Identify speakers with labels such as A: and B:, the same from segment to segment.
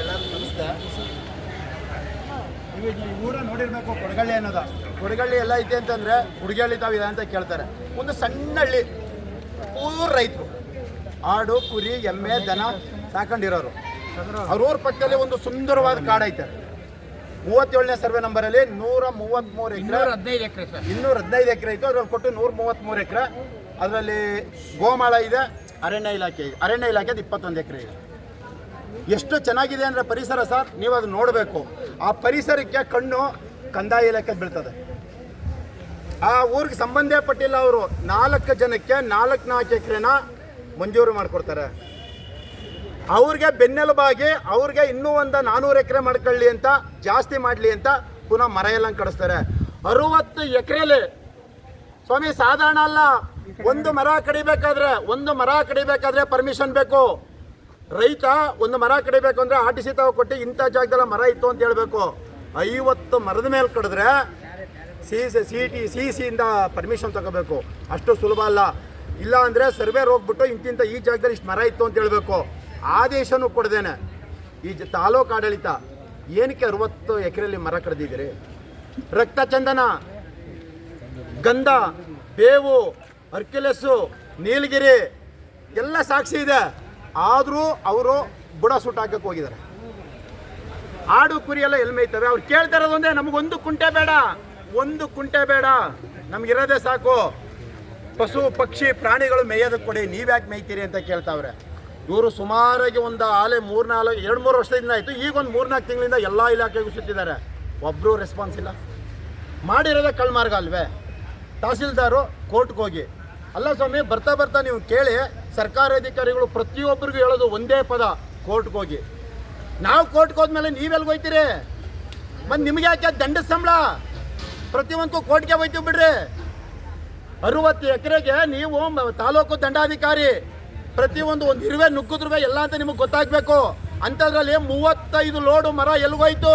A: ಎಲ್ಲರಿಗೂ ನಮಸ್ತೆ ನೀವು ಈ ಊರ ನೋಡಿರಬೇಕು ಕೊಡಗಳ್ಳಿ ಅನ್ನೋದು. ಕೊಡಗಳ್ಳಿ ಎಲ್ಲ ಐತೆ ಅಂತಂದ್ರೆ ಹುಡುಗಳ್ಳಿ ತಾವಿದ ಅಂತ ಕೇಳ್ತಾರೆ. ಒಂದು ಸಣ್ಣ ಹಳ್ಳಿ ಊರ್ ರೈತರು. ಆಡು ಕುರಿ ಎಮ್ಮೆ ದನ ಸಾಕೊಂಡಿರೋರು. ಅವ್ರ ಊರ ಪಕ್ಕದಲ್ಲಿ ಒಂದು ಸುಂದರವಾದ ಕಾಡೈತೆ ಮೂವತ್ತೇಳನೇ ಸರ್ವೆ ನಂಬರಲ್ಲಿ ನೂರ ಮೂವತ್ತ್ಮೂರು ಎಕರೆ
B: ಹದಿನೈದು ಎಕರೆ
A: ಇನ್ನೂರ ಹದಿನೈದು ಎಕರೆ ಇತ್ತು ಅದ್ರಲ್ಲಿ ಕೊಟ್ಟು ನೂರ ಮೂವತ್ತ್ಮೂರು ಎಕರೆ. ಅದರಲ್ಲಿ ಗೋಮಾಳ ಇದೆ, ಅರಣ್ಯ ಇಲಾಖೆ ಇದೆ. ಅರಣ್ಯ ಇಲಾಖೆದು ಇಪ್ಪತ್ತೊಂದು ಎಕರೆ ಇದೆ. ಎಷ್ಟು ಚೆನ್ನಾಗಿದೆ ಅಂದರೆ ಪರಿಸರ ಸರ್, ನೀವು ಅದು ನೋಡಬೇಕು. ಆ ಪರಿಸರಕ್ಕೆ ಕಣ್ಣು ಕಂದಾಯ ಇಲಾಖೆ ಬೀಳ್ತದೆ. ಆ ಊರಿಗೆ ಸಂಬಂಧಪಟ್ಟಿಲ್ಲ ಅವರು. ನಾಲ್ಕು ಜನಕ್ಕೆ ನಾಲ್ಕು ನಾಲ್ಕು ಎಕರೆನ ಮಂಜೂರು ಮಾಡಿಕೊಡ್ತಾರೆ. ಅವ್ರಿಗೆ ಬೆನ್ನೆಲುಬಾಗಿ, ಅವ್ರಿಗೆ ಇನ್ನೂ ಒಂದು ನಾನ್ನೂರು ಎಕರೆ ಮಾಡ್ಕೊಳ್ಳಿ ಅಂತ, ಜಾಸ್ತಿ ಮಾಡಲಿ ಅಂತ ಪುನಃ ಮರ ಎಲ್ಲ ಕಡಿಸ್ತಾರೆ. ಅರುವತ್ತು ಎಕರೆಲಿ, ಸ್ವಾಮಿ, ಸಾಧಾರಣ ಅಲ್ಲ. ಒಂದು ಮರ ಕಡಿಬೇಕಾದ್ರೆ, ಒಂದು ಮರ ಕಡಿಬೇಕಾದ್ರೆ ಪರ್ಮಿಷನ್ ಬೇಕು. ರೈತ ಒಂದು ಮರ ಕಡಿಬೇಕು ಅಂದ್ರೆ ಆರ್ ಟಿ ಸಿ ತಾವು ಕೊಟ್ಟು ಇಂಥ ಜಾಗದಲ್ಲಿ ಮರ ಇತ್ತು ಅಂತ ಹೇಳಬೇಕು. ಐವತ್ತು ಮರದ ಮೇಲೆ ಕಡಿದ್ರೆ ಸಿ ಸಿ ಟಿ, ಸಿ ಸಿಯಿಂದ ಪರ್ಮಿಷನ್ ತಗೋಬೇಕು. ಅಷ್ಟು ಸುಲಭ ಅಲ್ಲ. ಇಲ್ಲ ಅಂದರೆ ಸರ್ವೇರ್ ಹೋಗ್ಬಿಟ್ಟು ಇಂತಿಂಥ ಈ ಜಾಗದಲ್ಲಿ ಇಷ್ಟು ಮರ ಇತ್ತು ಅಂತ ಹೇಳಬೇಕು. ಆದೇಶನೂ ಕೊಡ್ದೇನೆ. ಈ ಜ ತಾಲೂಕು ಆಡಳಿತ, ಏನಕ್ಕೆ ಅರವತ್ತು ಎಕರೆಯಲ್ಲಿ ಮರ ಕಡ್ದಿದ್ದೀರಿ? ರಕ್ತ ಚಂದನ ಗಂಧ, ಬೇವು ಅರ್ಕಿಲೆಸ್ಸು ನೀಲಗಿರಿ, ಎಲ್ಲ ಸಾಕ್ಷಿ ಇದೆ. ಆದರೂ ಅವರು ಬುಡ ಸುಟ್ಟಾಕಕ್ಕೆ ಹೋಗಿದ್ದಾರೆ. ಆಡು ಕುರಿ ಎಲ್ಲ ಎಲ್ಲಿ ಮೇಯ್ತವೆ ಅವ್ರು ಕೇಳ್ತಾ ಇರೋದೊಂದೇ ನಮಗೊಂದು ಕುಂಟೆ ಬೇಡ. ಒಂದು ಕುಂಟೆ ಬೇಡ. ನಮಗಿರೋದೇ ಸಾಕು. ಪಶು, ಪಕ್ಷಿ, ಪ್ರಾಣಿಗಳು ಮೇಯೋದಕ್ಕೆ ಕೊಡಿ. ನೀವ್ಯಾಕೆ ಮೇಯ್ತೀರಿ ಅಂತ ಕೇಳ್ತಾವ್ರೆ. ಇವರು ಸುಮಾರಾಗಿ ಒಂದು ಆಲೆ ಮೂರ್ನಾಲ್ಕು ಎರಡು ಮೂರು ವರ್ಷದಿಂದ ಆಯಿತು. ಈಗ ಒಂದು ಮೂರ್ನಾಲ್ಕು ತಿಂಗಳಿಂದ ಎಲ್ಲ ಇಲಾಖೆಗೂ ಸುತ್ತಿದ್ದಾರೆ. ಒಬ್ಬರು ರೆಸ್ಪಾನ್ಸ್ ಇಲ್ಲ. ಮಾಡಿರೋದೇ ಕಳ್ಮಾರ್ಗ ಅಲ್ವೇ? ತಹಸೀಲ್ದಾರು ಕೋರ್ಟ್ಗೆ ಹೋಗಿ ಅಲ್ಲ ಸ್ವಾಮಿ, ಬರ್ತಾ ಬರ್ತಾ ನೀವು ಕೇಳಿ, ಸರ್ಕಾರಿ ಅಧಿಕಾರಿಗಳು ಪ್ರತಿಯೊಬ್ಬರಿಗೂ ಹೇಳೋದು ಒಂದೇ ಪದ, ಕೋರ್ಟ್ಗೆ ಹೋಗಿ. ನಾವು ಕೋರ್ಟ್ಗೆ ಹೋದ್ಮೇಲೆ ನೀವೆಲ್ಲಿ ಹೋಯ್ತೀರಿ? ಮತ್ತು ನಿಮಗೆ ಯಾಕೆ ದಂಡ ಸಂಬಳ? ಪ್ರತಿಯೊಂದಕ್ಕೂ ಕೋರ್ಟ್ಗೆ ಹೋಯ್ತೀವಿ ಬಿಡ್ರಿ. ಅರುವತ್ತು ಎಕರೆಗೆ ನೀವು ತಾಲೂಕು ದಂಡಾಧಿಕಾರಿ, ಪ್ರತಿಯೊಂದು ಒಂದು ಇರುವೆ ನುಗ್ಗಿದ್ರುವೆ ಎಲ್ಲ ಅಂತ ನಿಮಗೆ ಗೊತ್ತಾಗಬೇಕು. ಅಂಥದ್ರಲ್ಲಿ ಮೂವತ್ತೈದು ಲೋಡು ಮರ ಎಲ್ಗೋಯ್ತು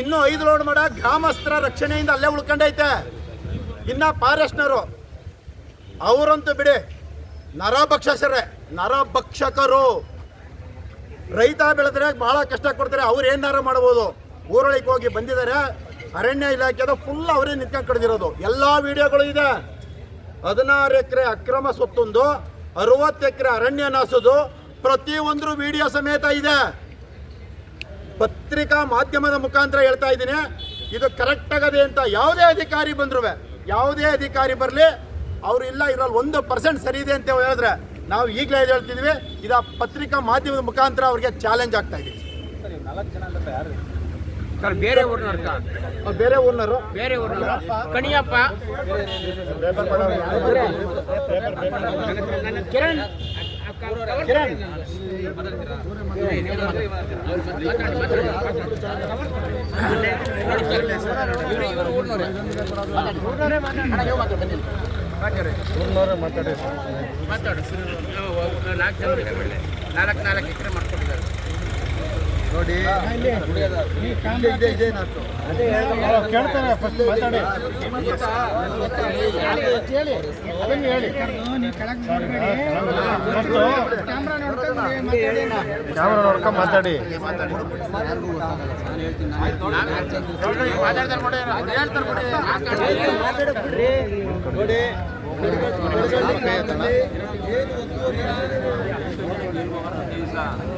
A: ಇನ್ನೂ ಐದು ಲೋಡ್ ಮರ ಗ್ರಾಮಸ್ಥರ ರಕ್ಷಣೆಯಿಂದ ಅಲ್ಲೇ ಉಳ್ಕೊಂಡೈತೆ. ಇನ್ನ ಫಾರೆಸ್ಟ್ನರು ಅವರಂತೂ ಬಿಡಿ, ನರಭಕ್ಷಕರೇ, ನರಭಕ್ಷಕರು. ರೈತ ಬೆಳೆದ್ರೆ ಬಹಳ ಕಷ್ಟ ಕೊಡ್ತಾರೆ, ಅವ್ರು ಏನಾರು ಮಾಡ್ಬೋದು? ಊರೊಳಗೆ ಹೋಗಿ ಬಂದಿದ್ದಾರೆ, ಅರಣ್ಯ ಇಲಾಖೆದ ಫುಲ್ ಅವರೇ ನಿಂತ್ಕೊಂಡು ಕಡ್ದಿರೋದು. ಎಲ್ಲ ವಿಡಿಯೋಗಳು ಇದೆ. ಹದಿನಾರು ಎಕರೆ ಅಕ್ರಮ ಸೊತ್ತೊಂದು, ಅರವತ್ತು ಎಕರೆ ಅರಣ್ಯ ನಾಸೋದು ಪ್ರತಿಯೊಂದರೂ ವಿಡಿಯೋ ಸಮೇತ ಇದೆ. ಪತ್ರಿಕಾ ಮಾಧ್ಯಮದ ಮುಖಾಂತರ ಹೇಳ್ತಾ ಇದ್ದೀನಿ, ಇದು ಕರೆಕ್ಟ್ ಆಗದೆ ಅಂತ ಯಾವುದೇ ಅಧಿಕಾರಿ ಬಂದ್ರು ಯಾವುದೇ ಅಧಿಕಾರಿ ಬರಲಿ ಅವ್ರು ಇಲ್ಲ ಇದ್ರಲ್ಲಿ ಒಂದು ಪರ್ಸೆಂಟ್ ಸರಿ ಇದೆ ಅಂತ ಹೇಳಿದ್ರೆ ನಾವು ಈಗಲೇ ಹೇಳ್ತಿದ್ವಿ ಇದು ಆ ಪತ್ರಿಕಾ ಮಾಧ್ಯಮದ ಮುಖಾಂತರ ಅವ್ರಿಗೆ ಚಾಲೆಂಜ್ ಆಗ್ತಾ ಇದೆ.
B: ಸರ್ ಬೇರೆ ಊರಿನವ್ರು ಸರ್.
A: ಬೇರೆ ಊರಿನವರು.
B: ಬೇರೆ ಊರಿನವರು. ಕಣಿಯಪ್ಪ. ಕಿರಣ್.
A: ಕಿರಣ್.
B: ಮಾತಾಡು ನಾಲ್ಕು ನಾಲ್ಕು ಎಕರೆ ಮಾಡ್ಕೊಂಡಿದ್ದಾರೆ
A: ನೋಡಿ ಇದೆ ಇದೆ ಇದೆ ನಾಲ್ಕು
C: ಕೇಳ್ತಾರೆ ಫಸ್ಟ್ ಮಾತಾಡಿ ಹೇಳಿ ಅದನ್ನು ಹೇಳಿ ಕ್ಯಾಮ್ರಾ ನೋಡ್ಕೊಂಡು ಮಾತಾಡಿ
B: ಮಾತಾಡ್ತಾರೆ ನೋಡಿ ಅವ್ರು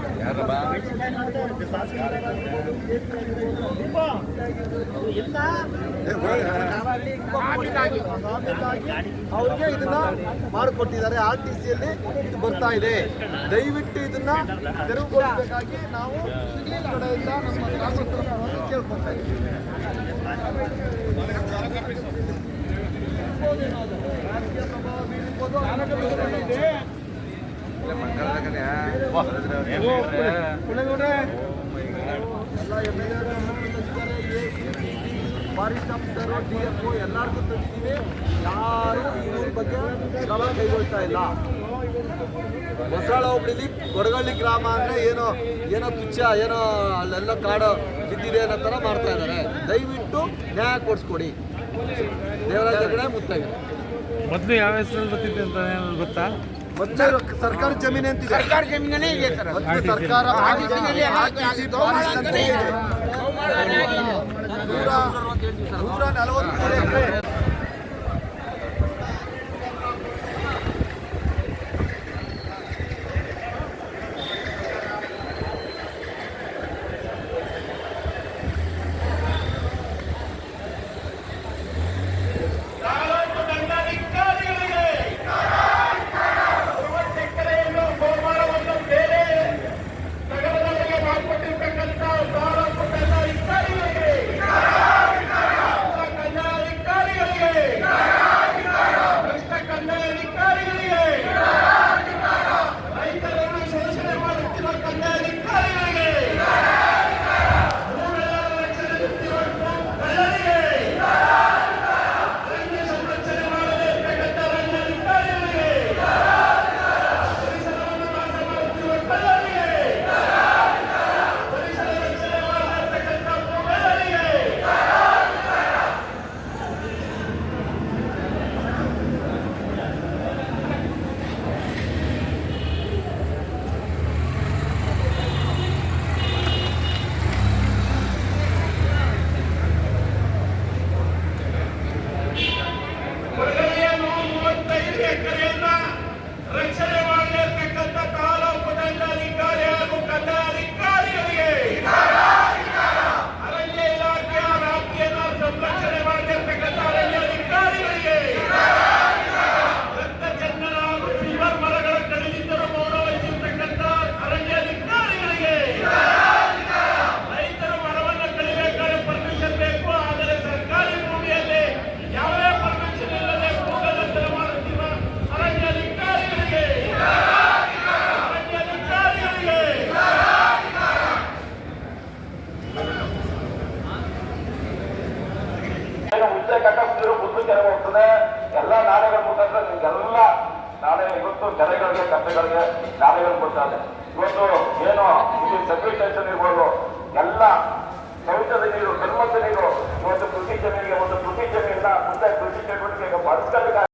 A: ಅವ್ರಿಗೆ ಇದನ್ನ ಮಾಡಿಕೊಟ್ಟಿದ್ದಾರೆ. ಆರ್ ಟಿ ಸಿಯಲ್ಲಿ ಇದು ಬರ್ತಾ ಇದೆ. ದಯವಿಟ್ಟು ಇದನ್ನ ತೆರವುಗೊಳಿಸಬೇಕಾಗಿ ನಾವು ಕಡೆಯಿಂದ ನಮ್ಮ ಶಾಸಕರನ್ನು ಕೇಳ್ಕೊತಾ ಇದ್ದೀವಿ. ರಾಜಕೀಯ ಪ್ರಭಾವ ಬೀರ್ಬೋದು, ಅನಾಗರಿಕತೆ ಇದೆ. ಎಲ್ಲ M L forest officer D F ಎಲ್ಲರಿಗೂ ತಂದಿದ್ದೀವಿ ಯಾರು ಈ ಊರ ಬಗ್ಗೆ ಕ್ರಮ ಕೈಗೊಳ್ತಾ ಇಲ್ಲ. ಹೊಸಳ ಹೋಬಳಿಲಿ ಕೊಡಗಳ್ಳಿ ಗ್ರಾಮ ಅಂದ್ರೆ ಏನೋ ಏನೋ ತುಚ್ಛ ಏನೋ ಅಲ್ಲೆಲ್ಲ ಕಾಡು ಬಿದ್ದಿದೆ ಅನ್ನೋ ಥರ ಮಾಡ್ತಾ ಇದ್ದಾರೆ. ದಯವಿಟ್ಟು ನ್ಯಾಯ ಕೊಡಿಸ್ಕೊಡಿ. ದೇವರಾಜ ಕಡೆ ಮುತ್ತಾಗಿದೆ
C: ಮೊದಲು ಯಾವ ಹೆಸರಲ್ಲಿ ಬರ್ತಿದ್ದೆ ಅಂತ ಏನಾದ್ರು ಗೊತ್ತಾ?
A: ಮೊದಲೇ ಸರ್ಕಾರಿ ಜಮೀನು ಅಂತಿದೆ
B: ಸರ್ಕಾರ ಜಮೀನಲ್ಲೇ ಇದೆ ಸರ್.
A: ಸರ್ಕಾರ
B: ಆರ್ಟಿಸಿನಲ್ಲಿ
A: ಆರ್ಟಿಸಿ ಫಾರೆಸ್ಟ್ ಅಂತ
B: ಇದೆ.
A: ನೂರ ನಲವತ್ಮೂರು ಎಕರೆ
D: ಇವತ್ತು ಕೆರೆಗಳಿಗೆ ಕಟ್ಟೆಗಳಿಗೆ ನಾಲೆಗಳು ಕೊಡ್ತಾರೆ ಇವತ್ತು ಏನು ಇಲ್ಲಿ ಸ್ಟೇಷನ್ ಇರ್ಬೋದು, ಎಲ್ಲ ಕವಿತದ ನೀರು, ಧರ್ಮದ ನೀರು, ಇವತ್ತು ಕೃಷಿ ಜಮೀನಿಗೆ ಒಂದು ಕೃಷಿ ಜಮೀನ ಮುಂದೆ ಕೃಷಿ ಚಟುವಟಿಕೆಗೆ ಬಳಸ್ಕೋಬೇಕಾಗ